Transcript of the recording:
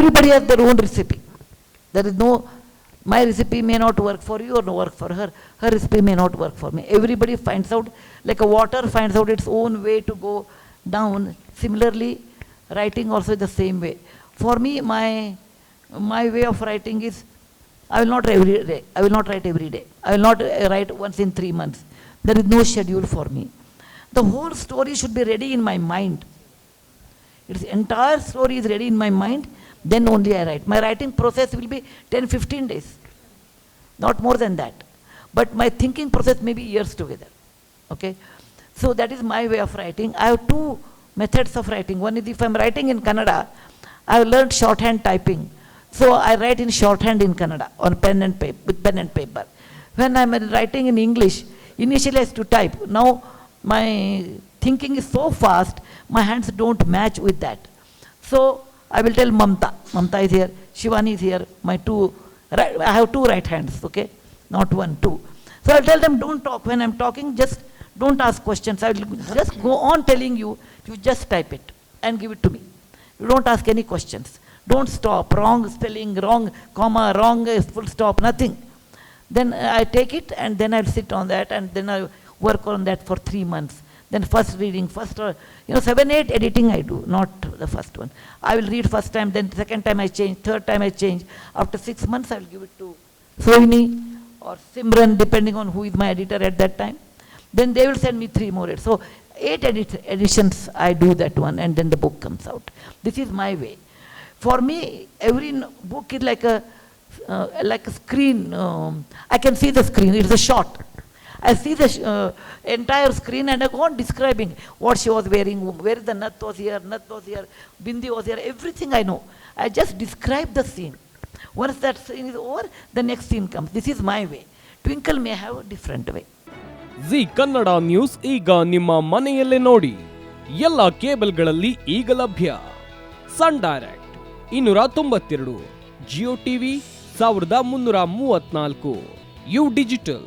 Everybody has their own recipe. There is no, my recipe may not work for you or no work for her. Her recipe may not work for me. Everybody finds out, like a water finds out its own way to go down. Similarly, writing also the same way. For me, my, my way of writing is, I will not write every day. I will not write every day. I will not uh, write once in three months. There is no schedule for me. The whole story should be ready in my mind. Its entire story is ready in my mind, then only I write. My writing process will be 10 15 days, not more than that. But my thinking process may be years together. Okay? So that is my way of writing. I have two methods of writing. One is if I'm writing in Kannada, I have learned shorthand typing. So I write in shorthand in Kannada on pen and paper, with pen and paper. When I'm writing in English, initially I used to type. Now my thinking is so fast, my hands don't match with that. So I will tell Mamta. Mamta is here, Shivani is here, my two, right, I have two right hands, okay? Not one, two. So I'll tell them, don't talk. When I'm talking, just don't ask questions. I will just go on telling you, you just type it and give it to me. You don't ask any questions. Don't stop. Wrong spelling, wrong comma, wrong full stop, nothing. Then uh, I take it and then I'll sit on that and then I work on that for three months. Then first reading, first, uh, you know, seven, eight editing I do, not the first one. I will read first time, then second time I change, third time I change. After six months I will give it to Sohini or Simran, depending on who is my editor at that time. Then they will send me three more. ed- So eight edit- editions I do that one and then the book comes out. This is my way. For me, every book is like a, uh, like a screen. Um, I can see the screen, it's a shot. I see the uh, entire screen and I go on describing what she was wearing, where the nut was here, nut was here, bindi was here, everything I know. I just describe the scene. Once that scene is over, the next scene comes. This is my way. Twinkle may have a different way. Zee Kannada news ಈಗ ನಿಮ್ಮ ಮನೆಯಲ್ಲೇ ನೋಡಿ ಎಲ್ಲ ಕೇಬಲ್ಗಳಲ್ಲಿ ಈಗ ಲಭ್ಯ ಸನ್ direct ಇನ್ನೂರ ತೊಂಬತ್ತೆರಡು ಜಿಯೋ ಟಿವಿ ಸಾವಿರದ ಮುನ್ನೂರ ಮೂವತ್ನಾಲ್ಕು ಯು ಡಿಜಿಟಲ್